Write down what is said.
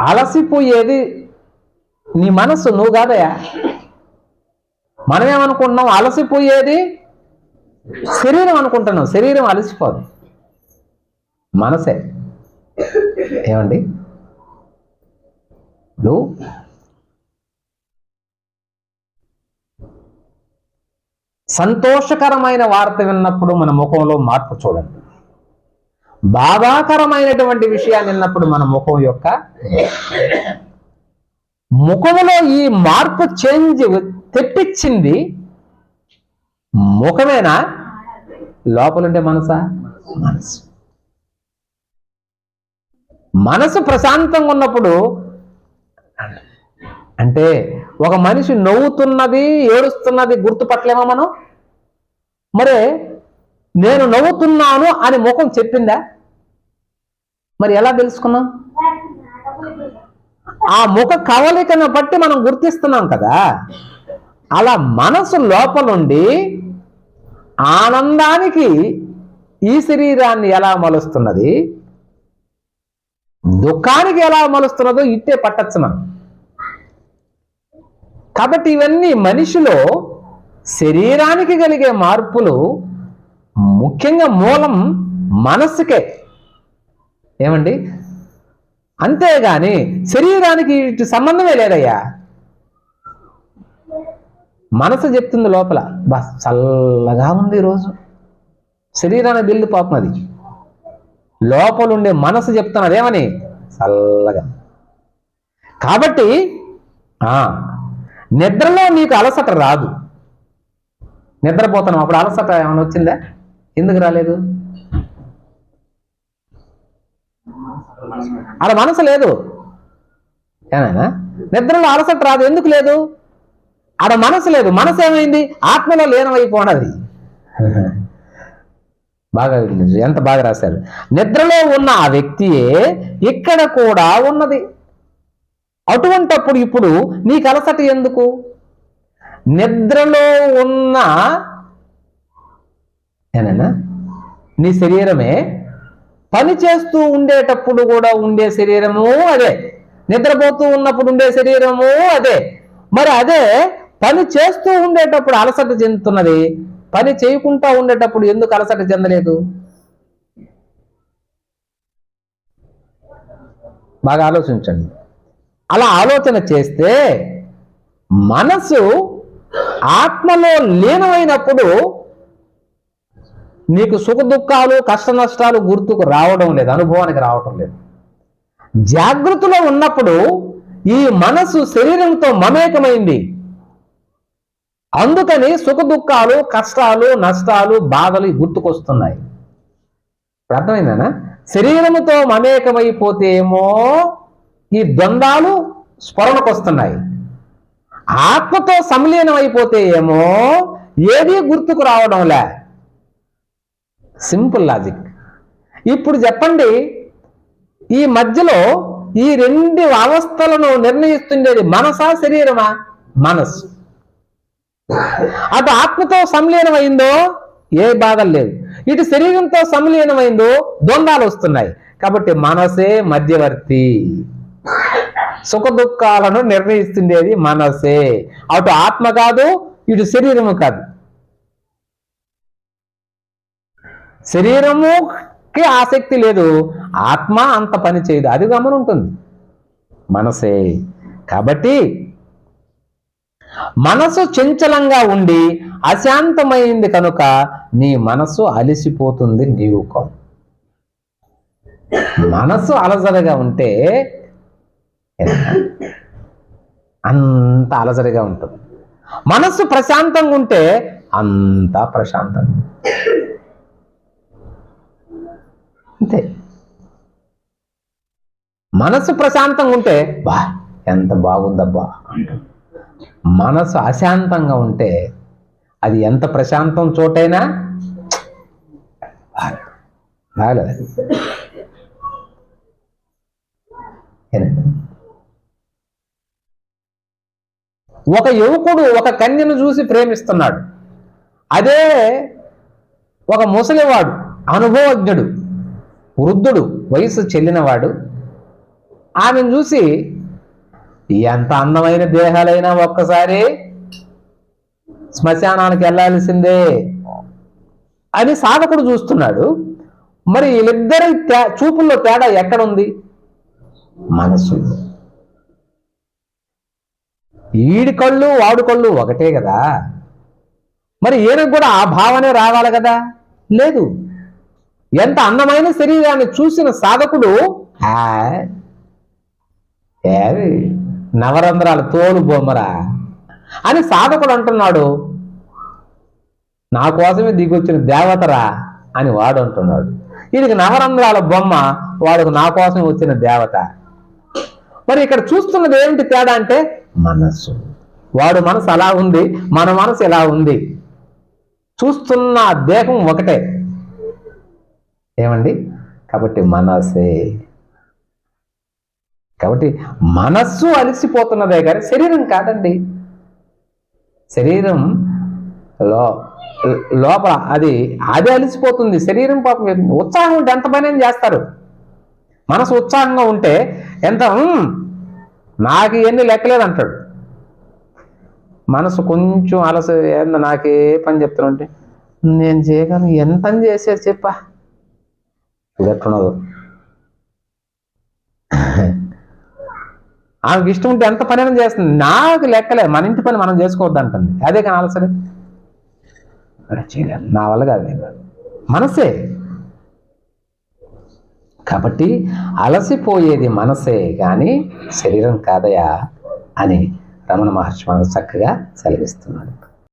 అలసిపోయేది నీ మనస్సు. నువ్వు కాదయా మనమేమనుకుంటున్నాం? అలసిపోయేది శరీరం అనుకుంటున్నాం. శరీరం అలసిపోదు. మనసే. ఏమండి? నువ్వు సంతోషకరమైన వార్త విన్నప్పుడు మన ముఖంలో మార్పు చూడండి. బాధాకరమైనటువంటి విషయాన్ని విన్నప్పుడు మన ముఖం యొక్క ముఖములో ఈ మార్పు చేంజ్ తెప్పించింది ముఖమేనా? లోపలుండే మనసా? మనసు. మనసు ప్రశాంతంగా ఉన్నప్పుడు అంటే ఒక మనిషి నవ్వుతున్నది ఏడుస్తున్నది గుర్తుపట్టలేమా మనం? మరే నేను నవ్వుతున్నాను అని ముఖం చెప్పిందా? మరి ఎలా తెలుసుకున్నాం? ఆ ముఖ కవలికను బట్టి మనం గుర్తిస్తున్నాం కదా. అలా మనసు లోపలుండి ఆనందానికి ఈ శరీరాన్ని ఎలా మలుస్తున్నది? దుఃఖానికి ఎలా మలుస్తున్నదో ఇట్టే పట్టచ్చు మనం. కాబట్టి ఇవన్నీ మనిషిలో శరీరానికి కలిగే మార్పులు ముఖ్యంగా మూలం మనస్సుకే. ఏమండి? అంతేగాని శరీరానికి ఇటు సంబంధమే లేదయ్యా. మనసు చెప్తుంది లోపల బా చల్లగా ఉంది ఈరోజు. శరీరానికి బిల్లు పాపం అది. లోపలుండే మనసు చెప్తున్నది ఏమని చల్లగా. కాబట్టి ఆ నిద్రలో నీకు అలసట రాదు. నిద్రపోతున్నాం అప్పుడు అలసట ఏమైనా వచ్చిందా? ఎందుకు రాలేదు? అలా మనసు లేదు. ఏనాయనా నిద్రలో అలసట రాదు. ఎందుకు లేదు? ఆడ మనసు లేదు. మనసు ఏమైంది? ఆత్మలో లీనమైపోనది. బాగా ఎంత బాగా రాశారు. నిద్రలో ఉన్న ఆ వ్యక్తియే ఇక్కడ కూడా ఉన్నది. అటువంటప్పుడు ఇప్పుడు నీకు అలసట ఎందుకు? నిద్రలో ఉన్న ఏనైనా నీ శరీరమే పని చేస్తూ ఉండేటప్పుడు కూడా ఉండే శరీరము అదే. నిద్రపోతూ ఉన్నప్పుడు ఉండే శరీరము అదే. మరి అదే పని చేస్తూ ఉండేటప్పుడు అలసట చెందుతున్నది. పని చేయకుండా ఉండేటప్పుడు ఎందుకు అలసట చెందలేదు? బాగా ఆలోచించండి. అలా ఆలోచన చేస్తే మనసు ఆత్మలో లీనమైనప్పుడు నీకు సుఖ దుఃఖాలు కష్ట నష్టాలు గుర్తుకు రావడం లేదు అనుభవానికి రావడం లేదు. జాగృతిలో ఉన్నప్పుడు ఈ మనసు శరీరంతో మమేకమైంది. అందుకని సుఖ దుఃఖాలు కష్టాలు నష్టాలు బాధలు గుర్తుకొస్తున్నాయి. అర్థమైందనా? శరీరముతో మమేకమైపోతే ఏమో ఈ ద్వంద్వాలు స్ఫురణకు వస్తున్నాయి ఆత్మతో సంలీనం అయిపోతే ఏమో ఏది గుర్తుకు రావడంలే సింపుల్ లాజిక్. ఇప్పుడు చెప్పండి ఈ మధ్యలో ఈ రెండు అవస్థలను నిర్ణయిస్తుండేది మనసా శరీరమా? మనసు అటు ఆత్మతో సంలీనమైందో ఏ బాధ లేదు. ఇటు శరీరంతో సంలీనమైందో ద్వంద్వాలు వస్తున్నాయి. కాబట్టి మనసే మధ్యవర్తి. సుఖ దుఃఖాలను నిర్ణయిస్తుండేది మనసే. అటు ఆత్మ కాదు ఇటు శరీరము కాదు. శరీరముకి ఆసక్తి లేదు ఆత్మ అంత పని చేయదు. అది గమనుంటుంది. మనసే. కాబట్టి మనసు చంచలంగా ఉండి అశాంతమైంది కనుక నీ మనసు అలసిపోతుంది నీవు మనసు అలసటగా ఉంటే అంత అలజడిగా ఉంటుంది. మనస్సు ప్రశాంతంగా ఉంటే అంత ప్రశాంతంగా అంతే. మనసు ప్రశాంతంగా ఉంటే బా ఎంత బాగుందబ్బా అంటాం. మనసు అశాంతంగా ఉంటే అది ఎంత ప్రశాంతం చోటైనా బాగలేదు. ఒక యువకుడు ఒక కన్యను చూసి ప్రేమిస్తున్నాడు. అదే ఒక ముసలివాడు అనుభవజ్ఞుడు. వృద్ధుడు వయసు చెల్లినవాడు ఆమెను చూసి ఎంత అందమైన దేహాలైనా ఒక్కసారి శ్మశానానికి వెళ్ళాల్సిందే అని సాధకుడు చూస్తున్నాడు. మరి వీళ్ళిద్దరి తే- చూపుల్లో తేడా ఎక్కడుంది? మనసు ఈడి కళ్ళు వాడు కళ్ళు ఒకటే కదా. మరి ఈయనకు కూడా ఆ భావనే రావాలి కదా? లేదు. ఎంత అందమైన శరీరాన్ని చూసిన సాధకుడు "ఆ, ఏది నవరంధ్రాల తోలు బొమ్మరా అని సాధకుడు అంటున్నాడు. నా కోసమే దిగొచ్చిన దేవతరా అని వాడు అంటున్నాడు. వీడికి నవరంధ్రాల బొమ్మ వాడికి నా కోసం వచ్చిన దేవత. మరి ఇక్కడ చూస్తున్నది ఏమిటి తేడా అంటే మనస్సు. వాడు మనసు అలా ఉంది మన మనసు ఎలా ఉంది. చూస్తున్న దేహం ఒకటే. ఏమండి? కాబట్టి మనసే. కాబట్టి మనస్సు అలసిపోతున్నదే కానీ శరీరం కాదండి. శరీరం లో లోపల అది అది అలసిపోతుంది. శరీరం పాపం ఉత్సాహం ఉంటే ఎంత పని చేస్తారు. మనసు ఉత్సాహంగా ఉంటే ఎంత నాకు ఇవన్నీ లెక్కలేదు అంటాడు. మనసు కొంచెం అలస ఏంది నాకే పని చెప్తానంటే నేను చేయగలను ఎంత చేసేది చెప్పా. ఇది ఎట్లున్నదో ఆమెకి ఇష్టం ఉంటే ఎంత పని అయినా చేస్తుంది. నాకు లెక్కలే. మన ఇంటి పని మనం చేసుకోవద్దు అంటుంది అదే కానీ అలసరి నా వల్ల కాదు నేను మనసే. కాబట్టి అలసిపోయేది మనసే కానీ శరీరం కాదయా అని రమణ మహర్షి మనకు చక్కగా సెలవిస్తున్నాడు.